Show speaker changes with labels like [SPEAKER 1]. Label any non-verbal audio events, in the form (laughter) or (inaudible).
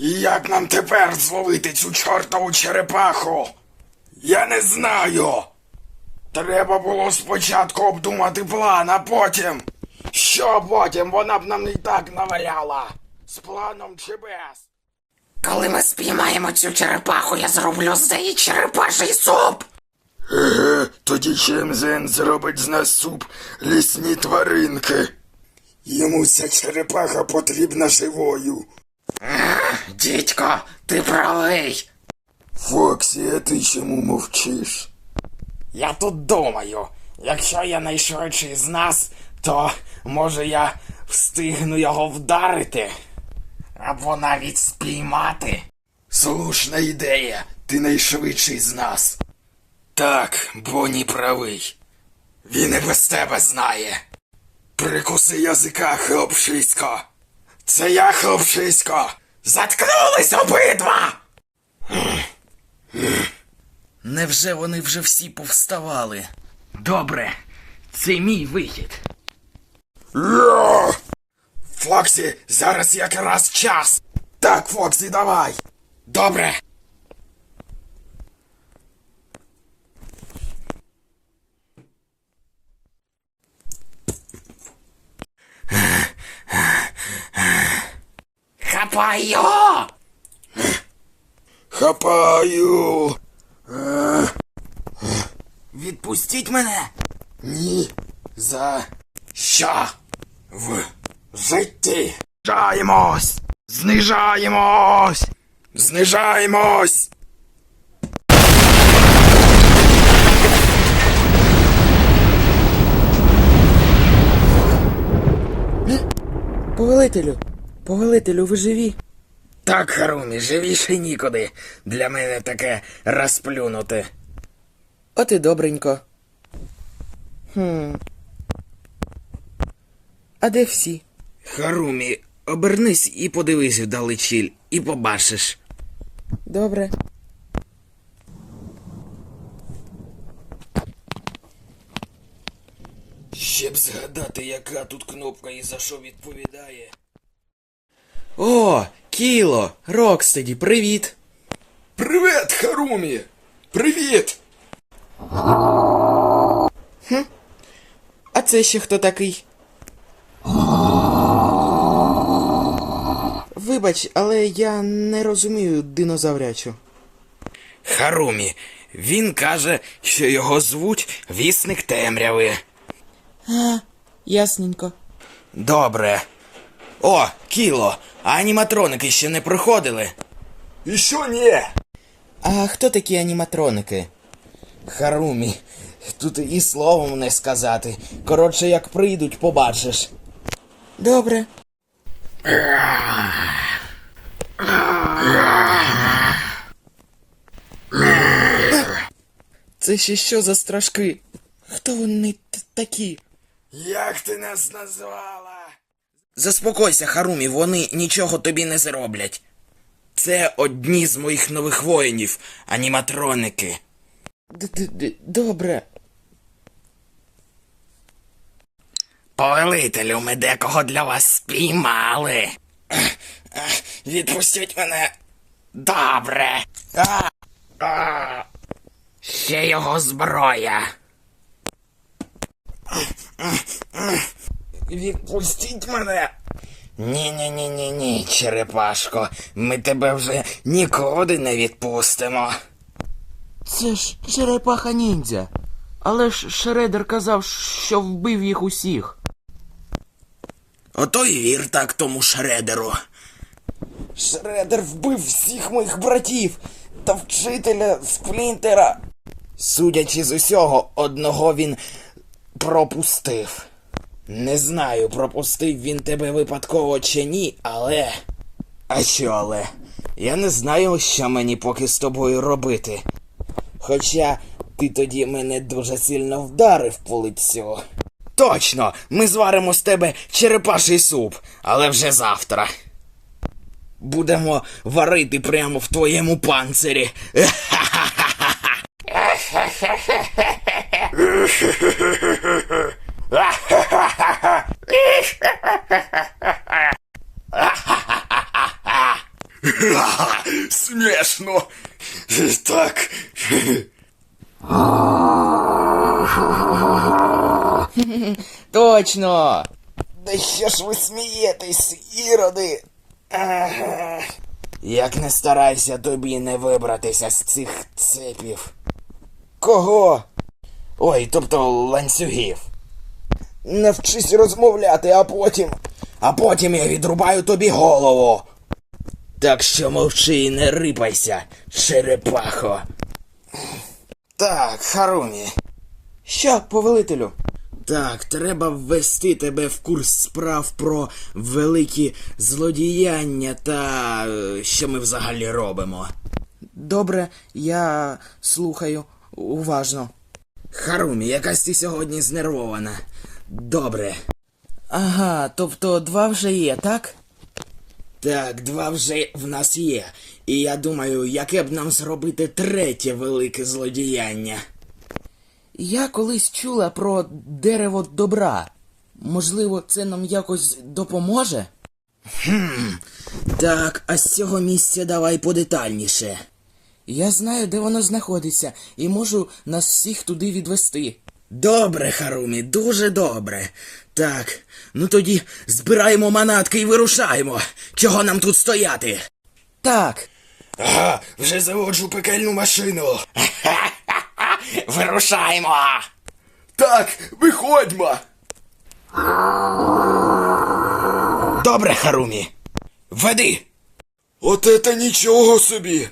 [SPEAKER 1] Як нам тепер зловити цю чортову черепаху? Я не знаю. Треба було спочатку обдумати план, а потім. Що потім? Вона б нам і так наваляла. З планом чи без?
[SPEAKER 2] Коли ми спіймаємо цю черепаху, я зроблю з неї черепаший суп.
[SPEAKER 1] Еге, тоді Чемзен зробить з нас суп лісні тваринки. Йому ця черепаха потрібна живою.
[SPEAKER 2] Дідько, ти правий.
[SPEAKER 1] Фоксі, а ти чому мовчиш?
[SPEAKER 3] Я тут думаю, якщо я найшвидший з нас, то може я встигну його вдарити. Або навіть спіймати.
[SPEAKER 1] Слушна ідея, ти найшвидший з нас. Так, Бонні правий. Він і без тебе знає. Прикуси язика, хлопчисько. Це я, хлопчисько. Заткнулись обидва.
[SPEAKER 3] Невже вони вже всі повставали? Добре, це мій вихід.
[SPEAKER 1] Фоксі, зараз якраз час. Так, Фоксі, давай.
[SPEAKER 3] Добре.
[SPEAKER 2] Хапай його!
[SPEAKER 1] Хапаю.
[SPEAKER 3] Відпустіть мене.
[SPEAKER 1] Ні. За що? В житті. Знижаємось! Знижаємось! Знижаємось!
[SPEAKER 3] Повелителю, повелителю, ви живі?
[SPEAKER 1] Так, Харумі, живіше нікуди. Для мене таке розплюнути.
[SPEAKER 3] От і добренько. Хм. А де всі?
[SPEAKER 1] Харумі, обернись і подивись вдалечіль, і побачиш.
[SPEAKER 3] Добре.
[SPEAKER 1] Ще б згадати, яка тут кнопка і за що відповідає.
[SPEAKER 3] О, Кіло, Рокстеді, привіт.
[SPEAKER 1] Привіт, Харумі! Привіт!
[SPEAKER 3] А це ще хто такий? Вибач, але я не розумію динозаврячу.
[SPEAKER 1] Харумі, він каже, що його звуть Вісник Темряви.
[SPEAKER 3] Ясненько.
[SPEAKER 1] Добре. О, Кіло, а аніматроники ще не приходили? І що ні?
[SPEAKER 3] А хто такі аніматроники?
[SPEAKER 1] Харумі, тут і словом не сказати. Коротше, як прийдуть, побачиш.
[SPEAKER 3] Добре. Це ще що за страшки? Хто вони такі?
[SPEAKER 1] Як ти нас назвала?
[SPEAKER 3] Заспокойся, Харумі, вони нічого тобі не зроблять.
[SPEAKER 1] Це одні з моїх нових воїнів, аніматроники.
[SPEAKER 3] Добре.
[SPEAKER 1] Повелителю, ми декого для вас спіймали. Відпустіть мене. Добре. А, а. Ще його зброя. Відпустіть мене. Ні, ні, ні, ні, ні, черепашко. Ми тебе вже нікуди не відпустимо.
[SPEAKER 3] Це ж черепаха ніндзя. Але ж Шредер казав, що вбив їх усіх.
[SPEAKER 1] Ото й вір так тому шредеру.
[SPEAKER 3] Шредер вбив всіх моїх братів та вчителя Сплінтера.
[SPEAKER 1] Судячи з усього, одного він пропустив. Не знаю, пропустив він тебе випадково чи ні, але. А що але? Я не знаю, що мені поки з тобою робити. Хоча ти тоді мене дуже сильно вдарив по лицю. Точно, ми зваримо з тебе черепаший суп, але вже завтра. Будемо варити прямо в твоєму панцирі. (laughs) (laughs) (laughs) Точно! Да що ж ви смієтесь, іроди? Як не старайся тобі не вибратися з цих цепів. Кого? Ой, тобто ланцюгів. Навчись розмовляти, а потім. А потім я відрубаю тобі голову. Так що мовчи і не рипайся, черепахо. Так, Харумі. Що, повелителю? Так, треба ввести тебе в курс справ про великі злодіяння та е, що ми взагалі робимо. Добре, я слухаю уважно. Харумі, якась ти сьогодні знервована. Добре. Ага, тобто два вже є, так? Так, два вже в нас є. І я думаю, яке б нам зробити третє велике злодіяння. Я колись чула про дерево добра. Можливо, це нам якось допоможе? Хм. Так, а з цього місця давай подетальніше. Я знаю, де воно знаходиться, і можу нас всіх туди відвести. Добре, Харумі, дуже добре. Так, ну тоді збираємо манатки і вирушаємо. Чого нам тут стояти? Так.
[SPEAKER 3] Ага, вже заводжу пекельну машину. (laughs)
[SPEAKER 2] Вирушаємо!
[SPEAKER 3] Так, виходьмо.
[SPEAKER 1] Добре, Харумі. Веди.
[SPEAKER 3] От это нічого собі.